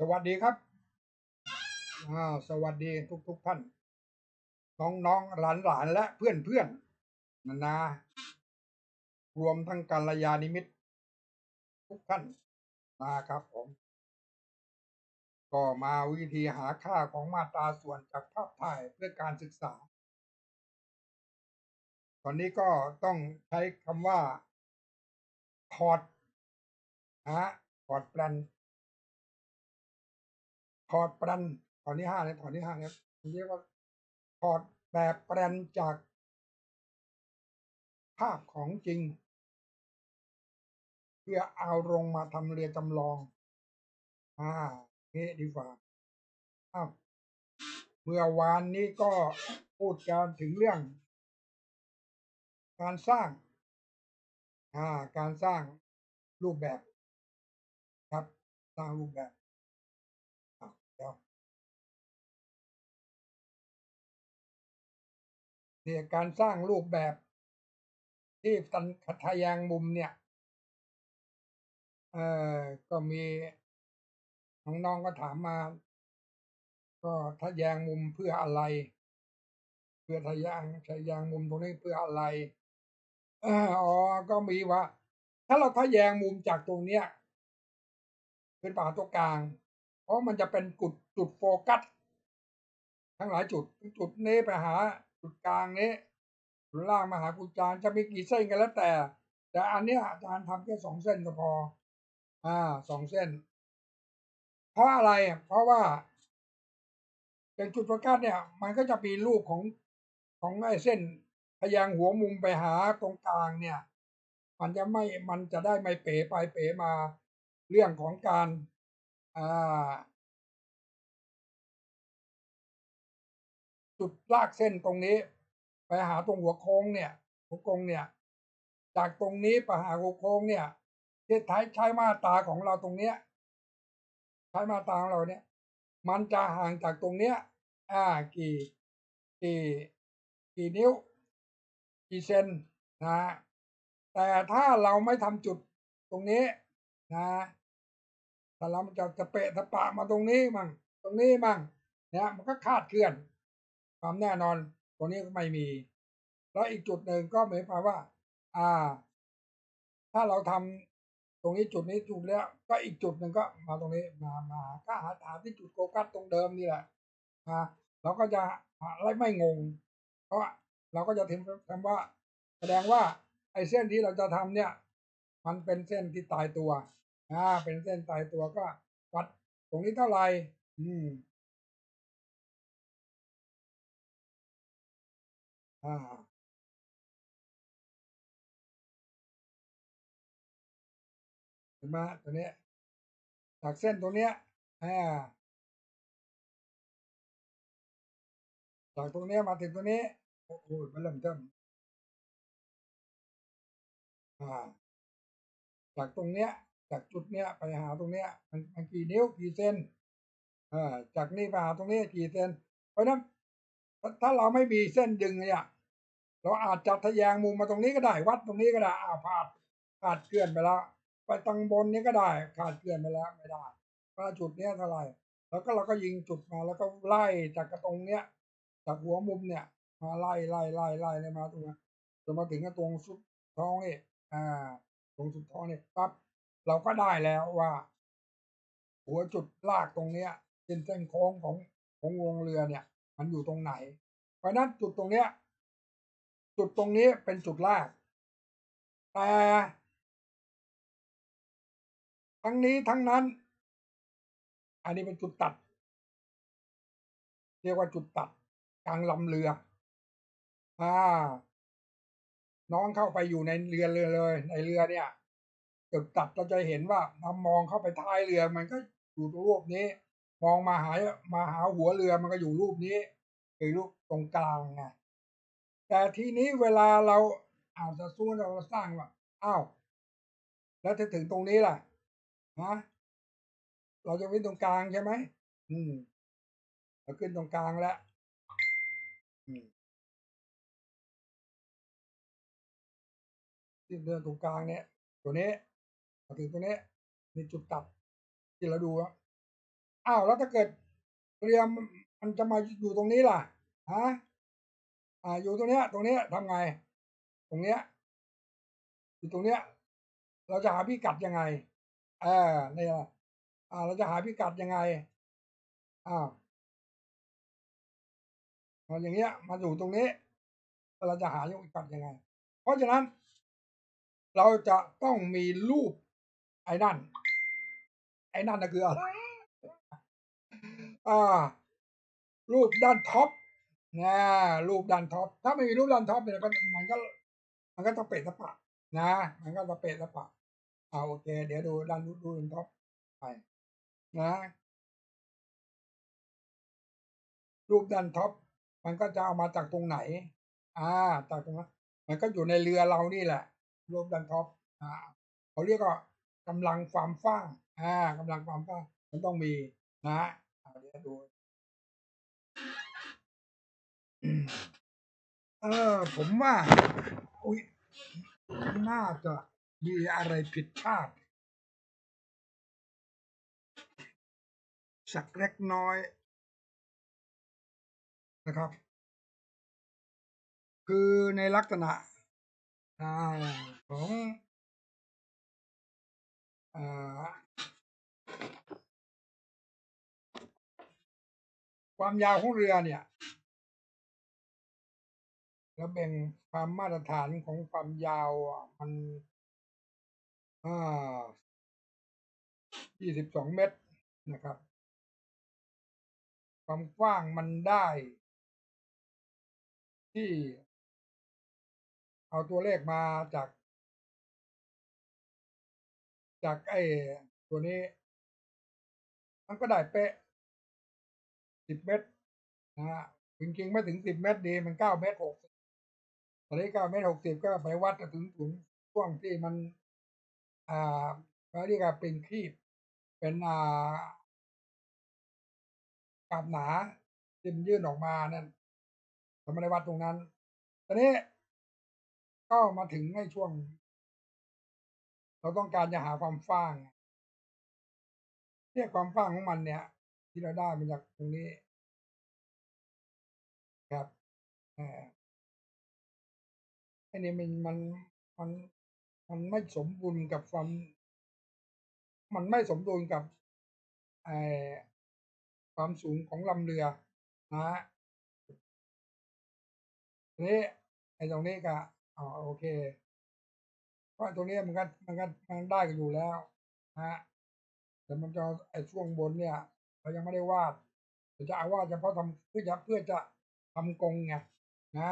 สวัสดีครับอ่าสวัสดีทุกทุกท่าน น้องน้องหลานหลานและเพื่อนเพื่อนนานารวมทั้งกัลยาณิมิตร ทุกท่านนะครับผม ก็มาวิธีหาค่าของมาตราส่วนจากภาพถ่ายเพื่อการศึกษา ตอนนี้ก็ต้องใช้คำว่า คอร์ดนะฮะคอร์ดแปลน ถอดแปลนตอนที่ห้าเนี่ยตอนที่ห้าเนี่ยเรียกว่าถอดแบบแปลนจากภาพของจริง เพื่อเอาลงมาทำเรียนจำลอง อ่านี้ดีกว่าอ้าวเมื่อวานนี้ก็พูดกันถึงเรื่อง การสร้าง อ่า การสร้างรูปแบบ ครับ สร้างรูปแบบ เดี๋ยวเนี่ยการสร้างรูปแบบที่ตันทะแยงมุมเนี่ยเออก็มีน้องๆก็ถามมา ก็ทะแยงมุมเพื่ออะไร เพื่อทะแยงทะแยงมุมตรงนี้เพื่ออะไรอ่ออ๋อก็มีว่า ถ้าเราทะแยงมุมจากตรงเนี้ยเป็นป่าตรงกลาง เพราะมันจะเป็นจุดจุดโฟกัส ทั้งหลายจุด จุดนี้ไปหา จุดกลางนี้จุดล่างมาหากุจารจะมีกี่เส้นกันแล้วแต่ แต่อันเนี้ยอาจารย์ทำแค่สองเส้นก็พอ อ่าสองเส้น เพราะอะไรอะเพราะว่าเป็นจุดโฟกัสเนี่ย มันก็จะมีรูปของของไอ้เส้นพยางหัวมุมไปหาตรงกลางเนี่ย มันจะไม่มันจะได้ไม่เป๋ไปเป๋มาเรื่องของการ จุดลากเส้นตรงนี้ ไปหาตรงหัวโค้งเนี่ย หัวโค้งเนี่ย จากตรงนี้ไปหาหัวโค้งเนี่ยที่ใช้ใช้มาตาของเราตรงเนี้ย ใช้มาตาของเราเนี่ย มันจะห่างจากตรงเนี้ย อ่า กี่ กี่ กี่นิ้ว กี่เซนนะ แต่ถ้าเราไม่ทำจุดตรงนี้นะ ถ้าเราจะจะเปะตะปะมาตรงนี้มั่งตรงนี้มั่งเนี่ยมันก็คาดเคลื่อน ความแน่นอนตรงนี้ก็ไม่มี แล้วอีกจุดหนึ่งก็หมายความว่า อ่า ถ้าเราทำตรงนี้จุดนี้ถูกแล้ว ก็อีกจุดหนึ่งก็มาตรงนี้มามาก็หาหาที่จุดโฟกัสตรงเดิมนี่แหละนะเราก็จะอะไรไม่งง เพราะเราก็จะทำคำว่า แสดงว่าไอ้เส้นที่เราจะทำเนี่ย มันเป็นเส้นที่ตายตัว อ่า เป็นเส้นตายตัวก็วัดตรงนี้เท่าไหร่อืม อ่า เห็นไหมตัวเนี้ยจากเส้นตรงเนี้ยอ่าจากตรงนี้มาถึงตรงนี้โอ้โหมันเริ่มเทิมอ่าจากตรงเนี้ย จากจุดเนี้ยไปหาตรงเนี้ยมันมันกี่นิ้วกี่เซนอ่าจากนี่ไปหาตรงนี้กี่เซนเพราะนั้นถ้าเราไม่มีเส้นดึงเนี่ย เราอาจจะทะแยงมุมมาตรงนี้ก็ได้วัดตรงนี้ก็ได้อาพาดพลาดเคลื่อนไปแล้วไปตรงบนนี้ก็ได้ขาดเคลื่อนไปแล้วไม่ได้ว่าจุดเนี้ยเท่าไหร่แล้วก็เราก็ยิงจุดมาแล้วก็ไล่จากกระตรงเนี้ยจากหัวมุมเนี่ย มาไล่ไล่ไล่ไล่เลยมาตรงนี้จนมาถึงกระตรงสุดท้องนี่อ่า ตรงสุดท้องนี่ปั๊บ เราก็ได้แล้วว่า หัวจุดลากตรงเนี้ยเป็นเส้นโค้งของของวงเรือเนี่ย มันอยู่ตรงไหน เพราะนั้นจุดตรงเนี้ย จุดตรงนี้เป็นจุดลากแต่ทั้งนี้ทั้งนั้น อันนี้เป็นจุดตัด เรียกว่าจุดตัดกลางลำเรือ อ่า น้องเข้าไปอยู่ในเรือเรือเลย ในเรือเนี่ย จุดตัดเราจะเห็นว่าเรามองเข้าไปท้ายเรือมันก็อยู่รูปนี้ มองมาหามาหาหัวเรือมันก็อยู่รูปนี้คือรูปตรงกลางไงแต่ทีนี้เวลาเราอาวจะสู้เราสร้างว่าอ้าวแล้วถ้าถึงตรงนี้ล่ะฮะเราจะวิ่งตรงกลางใช่ไหมอืมเราขึ้นตรงกลางแล้วที่เดินตรงกลางเนี่ย ตัวนี้ ถึงตัวนี้มีจุดตัดที่เราดูว่าอ้าวแล้วถ้าเกิดเรือมมันจะมาอยู่ตรงนี้ล่ะฮะอ่าอยู่ตรงเนี้ย ตรงเนี้ยทำไง ตรงเนี้ยอยู่ตรงเนี้ย เราจะหาพิกัดยังไงเออเนี่ยอ่า เราจะหาพิกัดยังไงอ้าวเอาอย่างเงี้ยมาอยู่ตรงนี้ เราจะหาพิกัดยังไง เพราะฉะนั้น เราจะต้องมีรูป ไอ้นั่น ไอ้นั่นนะคืออะไรอ่า รูปด้านท็อปนะรูปด้านท็อป ถ้าไม่มีรูปด้านท็อปเนี่ยก็มันก็ มันก็ต้องเปะสปะนะ มันก็จะเปะสปะอ่าโอเค เดี๋ยวดูด้านรูปด้านท็อปไปนะรูปด้านท็อปมันก็จะเอามาจากตรงไหน อ่าจากตรงนั้นมันก็อยู่ในเรือเรานี่แหละรูปด้านท็อปอ่าเขาเรียกว่า กำลังความฟ้างอ่ากำลังความฟ้างมันต้องมีนะอ่าเดี๋ยวดูเออ ผมว่า อุ๊ยน่าจะมีอะไรผิดพลาด สักเล็กน้อยนะครับ คือในลักษณะของ ความยาวของเรือเนี่ยแล้วแบ่งความมาตรฐานของความยาวอะมันอ่า22เมตรนะครับ ความกว้างมันได้ ที่ เอาตัวเลขมาจาก จากไอ้ตัวนี้ มันก็ได้เป๊ะ10เมตรนะฮะจริงๆไม่ถึง10เมตรดีมัน9เมตร60ตอนนี้9เมตร60ก็ไปวัดถึงถึงช่วงที่มัน อ่าเขาเรียกว่าเป็นครีบเป็นอ่ากาบหนาที่มันยื่นออกมานั่นเราไม่ได้วัดตรงนั้นตอนนี้ก็มาถึงไอ้ช่วง เราต้องการจะหาความฟ้างเนี่ยความฟ้างของมันเนี่ย ที่เราได้มาจากตรงนี้ ครับออไอ้นี่มันมันมันมันไม่สมดุลกับความ มันไม่สมดุลกับไอ้ความสูงของลำเรือนะครับทีนี้ไอ้ตรงนี้ก็อ๋อโอเค เพราะตรงนี้มันก็มันก็มันได้กันอยู่แล้วนะแต่มันจะไอ้ช่วงบนเนี่ยเรายังไม่ได้วาดแต่จะเอาวาดเฉพาะทำเพื่อจะเพื่อจะทำกรงไงนะ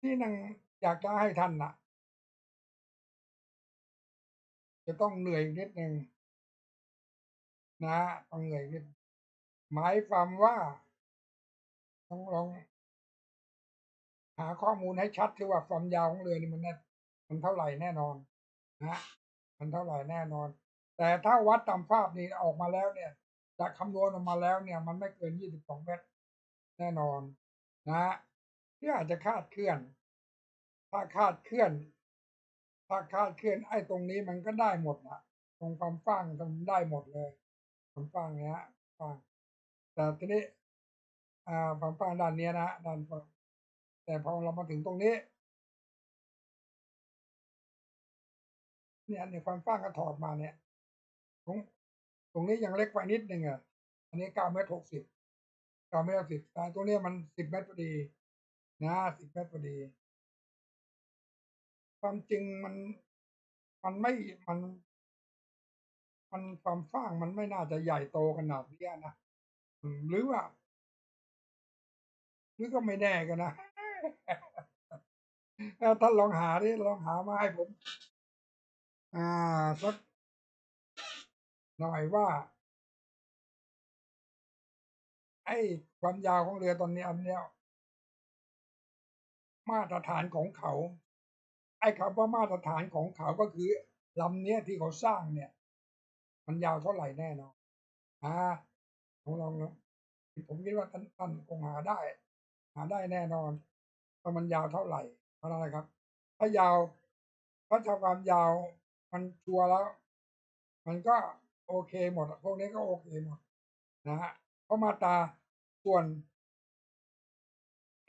ที่นั่งอยากจะให้ท่านน่ะจะต้องเหนื่อยนิดหนึ่งนะต้องเหนื่อยนิดหมายความว่าต้องลองาข้อมูลให้ชัดซิว่าความยาวของเรือนี่มันแน่มันเท่าไหร่แน่นอนนะมันเท่าไหร่แน่นอน แต่ถ้าวัดตามภาพนี่ออกมาแล้วเนี่ยจะคำนวณออกมาแล้วเนี่ย มันไม่เกิน 22 เมตร แน่นอนนะที่อาจจะคาดเคลื่อน ถ้าคาดเคลื่อน ถ้าคาดเคลื่อนไอ้ตรงนี้มันก็ได้หมดอะตรงความฟ้างตรงได้หมดเลยความฟ้างเนี้ยฟ้างแต่ทีนี้อ่าความฟ้างด้านเนี้ยนะด้านฟ้าง แต่พอเรามาถึงตรงนี้ เนี่ยเนี่ยความฟ้างก็ถอดมาเนี่ย ตรงตรงนี้ยังเล็กไปนิดหนึ่งอะ อันนี้9เมตร60 9เมตร60แต่ตรงนี้มัน10เมตรพอดีนะ10เมตรพอดี ความจริงมันมันไม่มัน มันความฟ้างมันไม่น่าจะใหญ่โตขนาดนี้นะหรือว่าหรือก็ไม่แน่ก็นะ เออท่านลองหาดิลองหามาให้ผม อ่าสักหน่อยว่า ไอ้ความยาวของเรือตอนนี้อันเนี้ยมาตรฐานของเขา ไอ้คำว่ามาตรฐานของเขาก็คือลำเนี้ยที่เขาสร้างเนี่ย มันยาวเท่าไหร่แน่นอนอ่าลองลองลองผมคิดว่าท่านท่านคงหาได้ หาได้แน่นอน ว่ามันยาวเท่าไรเพราะอะไรครับ ถ้ายาวถ้าถ้าความยาวมันชัวร์แล้ว มันก็โอเคหมด พวกนี้ก็โอเคหมดนะฮะเพราะมาตาส่วน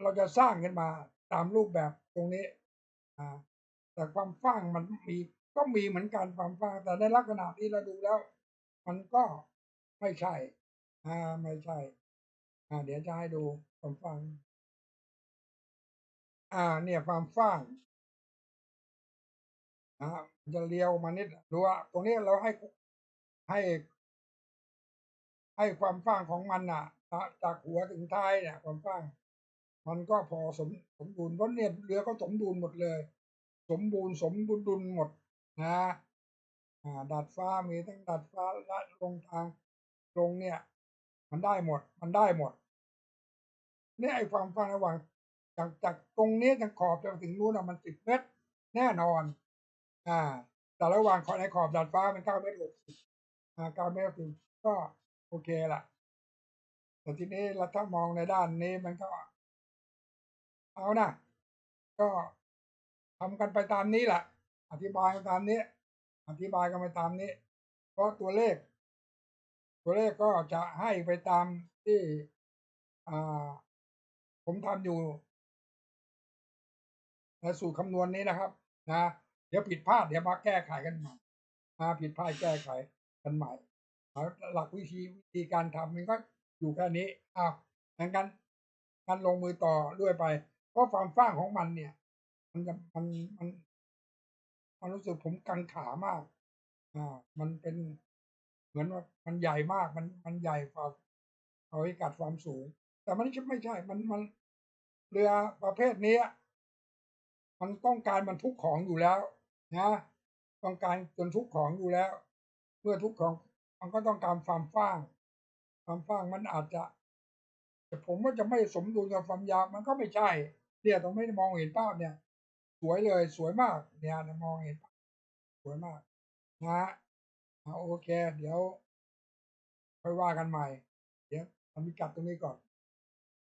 เราจะสร้างขึ้นมาตามรูปแบบตรงนี้อ่าแต่ความฟ้างมันมีก็มีเหมือนกันความฟ้างแต่ในลักษณะที่เราดูแล้ว มันก็ไม่ใช่ อ่าไม่ใช่ อ่า เดี๋ยวจะให้ดูความฟ้าง อ่า เนี่ยความฟ้างนะจะเลี้ยวมานิดดูว่าตรงนี้เราให้ให้ ให้ความฟ้างของมันน่ะนะจากหัวถึงท้ายเนี่ยความฟ้าง มันก็พอสมสมบูรณ์เพราะเนี่ยเรือก็สมบูรณ์หมดเลย สมบูรณ์สมบูรณ์ดุลหมดนะอ่าดาดฟ้ามีทั้งดาดฟ้าและลงทางลงเนี่ย มันได้หมด มันได้หมดเนี่ยไอ้ความฟ้างระหว่าง จากจากตรงนี้จากขอบจนถึงนู้นมันสิบเมตร แน่นอน อ่า แต่ระหว่างขอบในขอบดาดฟ้ามันเก้าเมตรหกสิบอ่าเก้าเมตรสิบก็โอเคละแต่ทีนี้เราถ้ามองในด้านนี้มันก็ เอานะก็ทำกันไปตามนี้แหละอธิบายกันตามนี้ อธิบายกันไปตามนี้ เพราะตัวเลข ตัวเลขก็จะให้ไปตามที่ อ่า ผมทำอยู่ สูตรคำนวณนี้นะครับนะเดี๋ยวผิดพลาดเดี๋ยวมาแก้ไขกันใหม่มาผิดพลาดแก้ไขกันใหม่หลักวิธีวิธีการทำมันก็อยู่แค่นี้อ้าวงั้นกันกันลงมือต่อด้วยไป เพราะความฟ้างของมันเนี่ย มันจะมันมันมันรู้สึกผมกังขามาก อ่า มันเป็นเหมือนว่ามันใหญ่มากมันมันใหญ่กว่าเอาพิกัดความสูง แต่มันไม่ใช่ไม่ใช่มันมันเรือประเภทนี้ มันต้องการบรรทุกของอยู่แล้ว นะ ต้องการบรรทุกของอยู่แล้ว เมื่อทุกของมันก็ต้องการความฟ้าง ความฟ้างมันอาจจะ แต่ผมว่าจะไม่สมดุลกับความยาวมันก็ไม่ใช่เนี่ยตรงไม่มองเห็นภาพเนี่ย สวยเลยสวยมากเนี่ยมองเห็นสวยมาก นะเอาโอเค เดี๋ยวค่อยว่ากันใหม่ เดี๋ยวทำพิกัดตรงนี้ก่อน